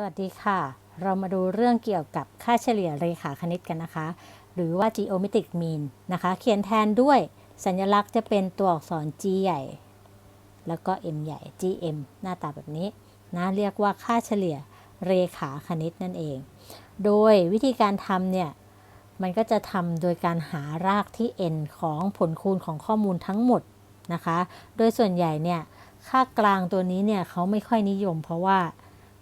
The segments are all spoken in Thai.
สวัสดีค่ะ เรามาดูเรื่องเกี่ยวกับค่าเฉลี่ยเรขาคณิตกันนะคะ หรือว่า geometric mean นะคะ เขียนแทนด้วยสัญลักษณ์จะเป็นตัวอักษร G ใหญ่ แล้วก็ M ใหญ่ GM หน้าตาแบบนี้นะเรียกว่าค่าเฉลี่ยเรขาคณิตนั่นเอง โดยวิธีการทำเนี่ย มันก็จะทำโดยการหารากที่ n ของผลคูณของข้อมูลทั้งหมดนะคะ โดยส่วนใหญ่เนี่ย ค่ากลางตัวนี้เนี่ยเขาไม่ค่อยนิยมเพราะว่า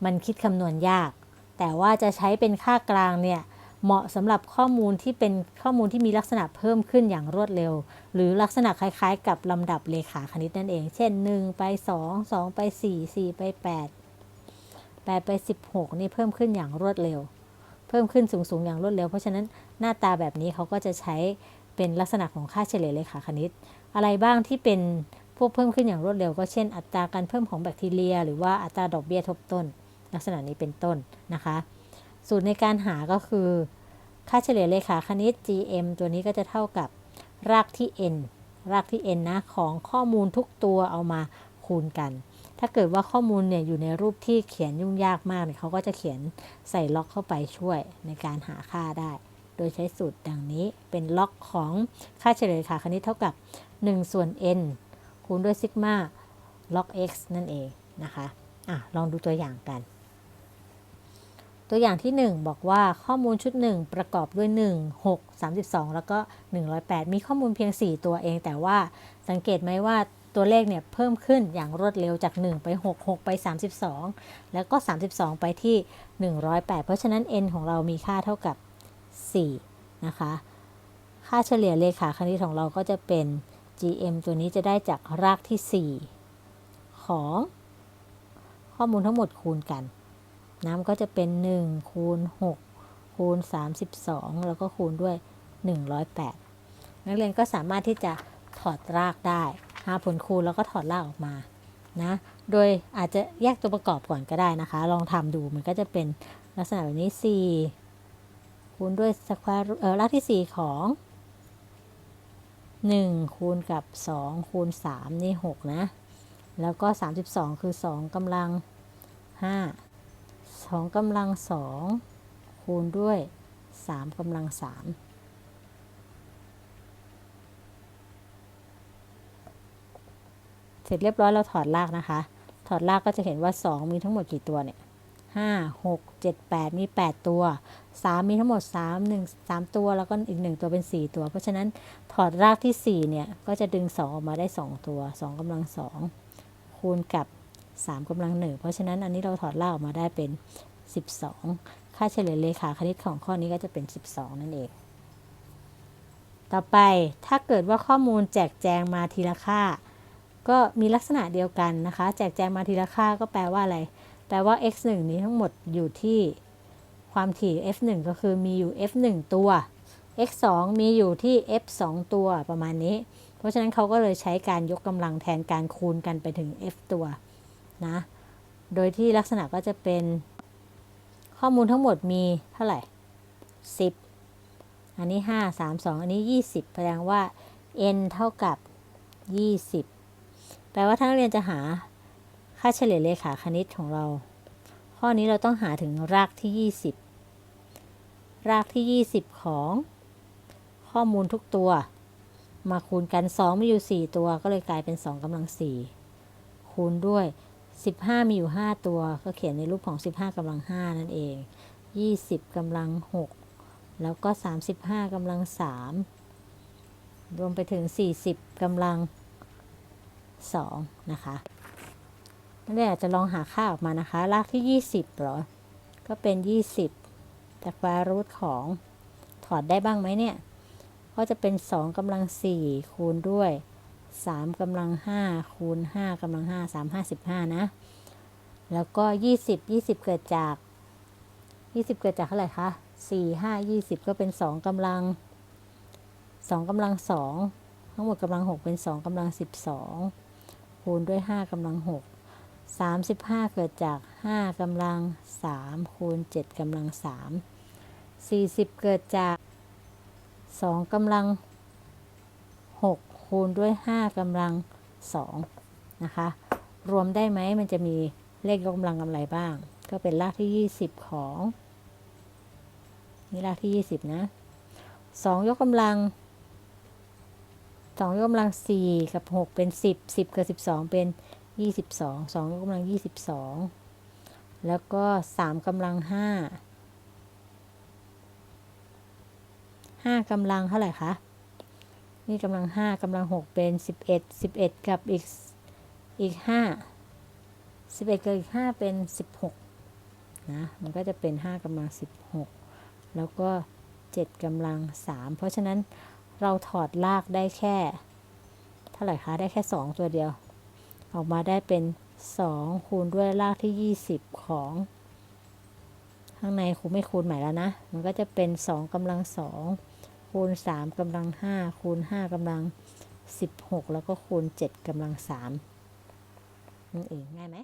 มันคิดคำนวณยาก แต่ว่าจะใช้เป็นค่ากลางเนี่ยเหมาะสำหรับข้อมูลที่เป็นข้อมูลที่มีลักษณะเพิ่มขึ้นอย่างรวดเร็ว หรือลักษณะคล้ายๆ กับลำดับเลขาคณิตนั่นเอง เช่น 1 ไป 2 2 ไป 4 4 ไป 8 8 ไป 16 นี่เพิ่มขึ้นอย่างรวดเร็ว เพิ่มขึ้นสูงๆอย่างรวดเร็ว เพราะฉะนั้นหน้าตาแบบนี้เขาก็จะใช้เป็นลักษณะของค่าเฉลี่ยเลขาคณิต อะไรบ้างที่เป็นพวกเพิ่มขึ้นอย่างรวดเร็ว ก็เช่น อัตราการเพิ่มของแบคทีเรีย หรือว่าอัตราดอกเบี้ยทบต้น ลักษณะนี้เป็นต้นนะคะ สูตรในการหาก็คือค่าเฉลี่ยเลขาคณิต GM ตัวนี้ก็จะเท่ากับรากที่ n รากที่ n นะของข้อมูลทุกตัวเอามาคูณกัน ถ้าเกิดว่าข้อมูลเนี่ยอยู่ในรูปที่เขียนยุ่งยากมากเนี่ยเขาก็จะเขียนใส่ล็อกเข้าไปช่วยในการหาค่าได้ โดยใช้สูตรดังนี้เป็นล็อกของค่าเฉลี่ยเลขาคณิตเท่ากับ 1 ส่วน n คูณด้วยซิกมาล็อก x นั่นเองนะคะอะลองดูตัวอย่างกัน ตัวอย่างที่ 1 บอกว่าข้อมูลชุด 1 ประกอบด้วย 1 6 32 แล้วก็ 108 มีข้อมูลเพียง 4 ตัวเอง แต่ว่าสังเกตไหมว่าตัวเลขเนี่ยเพิ่มขึ้นอย่างรวดเร็วจาก 1 ไป 6 6 ไป 32 แล้วก็ 32 ไปที่ 108 เพราะฉะนั้น n ของเรามีค่าเท่ากับ 4 นะคะ ค่าเฉลี่ยเลขาคณิตของเราก็จะเป็น gm ตัวนี้จะได้จากรากที่ 4 ของข้อมูลทั้งหมดคูณกัน น้ำก็จะเป็น 1 คูณ 6 คูณ 32 แล้วก็คูณด้วย 108 นักเรียนก็สามารถที่จะถอดรากได้หาผลคูณแล้วก็ถอดรากออกมานะโดยอาจจะแยกตัวประกอบก่อนก็ได้นะคะ ลองทำดูมันก็จะเป็นลักษณะแบบนี้ 4 คูณด้วยสแควร์เออรากที่ 4 ของ 1 คูณกับ 2 คูณ 3 นี่ 6 นะ แล้วก็ 32 คือ 2กำลัง 5 2กำลัง2คูณด้วย3กำลัง3เสร็จเรียบร้อยเราถอดรากนะคะ ถอดรากก็จะเห็นว่า 2 มีทั้งหมดกี่ตัวเนี่ยห้าหกเจ็ดแปดมี 8 ตัว 3 มีทั้งหมด 3 1 3 ตัวแล้วก็อีก 1 ตัวเป็น 4 ตัว เพราะฉะนั้นถอดรากที่ 4 เนี่ย ก็จะดึง 2 ออกมาได้ 2 ตัว2กำลัง 2 คูณกับ 3กำลัง1เพราะฉะนั้นอันนี้เราถอดราออกมาได้เป็น 12 ค่าเฉลี่ยเลขาคณิตของข้อนี้ก็จะเป็น 12 นั่นเอง ต่อไปถ้าเกิดว่าข้อมูลแจกแจงมาทีละค่า ก็มีลักษณะเดียวกันนะคะ แจกแจงมาทีละค่าก็แปลว่าอะไร แปลว่า x 1นี้ทั้งหมดอยู่ที่ความถี่ f 1ก็คือมีอยู่ f 1ตัว x 2มีอยู่ที่ f 2ตัวประมาณนี้ เพราะฉะนั้นเขาก็เลยใช้การยกกำลังแทนการคูณกันไปถึง f ตัว นะ โดยที่ลักษณะก็จะเป็นข้อมูลทั้งหมดมีเท่าไหร่ 10 อันนี้ 5 3 2 อันนี้ 20แสดงว่า n เท่ากับ 20 แปลว่าถ้านักเรียนจะหาค่าเฉลี่ยเลขาคณิตของเรา ข้อนี้เราต้องหาถึงรากที่ 20 รากที่ 20 ของข้อมูลทุกตัว มาคูณกัน 2 มีอยู่ 4 ตัวก็เลยกลายเป็น2กำลัง4คูณด้วย 15 มีอยู่ 5 ตัว ก็เขียนในรูปของ 15กำลัง 5 นั่นเอง 20กำลัง 6 แล้วก็ 35กำลัง 3 รวมไปถึง 40กำลัง 2 นะคะนักเรียนอาจะลองหาค่าออกมานะคะ รากที่ 20เหรอ ก็เป็น 20 จากวารูทของถอดได้บ้างไหมเนี่ย ก็จะเป็น 2กำลัง 4 คูณด้วย 3กำลัง5คูณ5กำลัง5 3 5 15นะ แล้วก็20 20เกิดจาก20เกิดจากเท่าไหร่คะ4 5 20ก็เป็น2กำลัง2กำลัง2ทั้งหมดกำลัง6เป็น2กำลัง12คูณด้วย5กำลัง6 35เกิดจาก5กำลัง3คูณ7กำลัง3 40เกิดจาก2กำลัง6 คูณด้วย 5กำลัง2นะคะ รวมได้ไหมมันจะมีเลขยกกำลังกำไรบ้าง ก็เป็นรากที่ 20 ของนี่รากที่ 20 นะ 2 ยกกำลัง 2 ยกกำลัง 4 กับ 6 เป็น 10 10 กับ 12 เป็น 22 2 ยกกำลัง 22 แล้วก็ 3กำลัง 5 5กำลังเท่าไหร่คะ นี่กำลัง5กำลัง6เป็น11 11กับอีกอีก5 11กับอีก5เป็น16นะมันก็จะเป็น5กำลัง16แล้วก็7กำลัง3เพราะฉะนั้นเราถอดรากได้แค่เท่าไหร่คะได้แค่2ตัวเดียว ออกมาได้เป็น2คูณด้วยรากที่20ของข้างในครูไม่คูณใหม่แล้วนะ มันก็จะเป็น2กำลัง2 คูณ 3กำลัง 5 คูณ 5กำลัง 16 แล้วก็คูณ 7กำลัง3นั่นเองง่ายไหม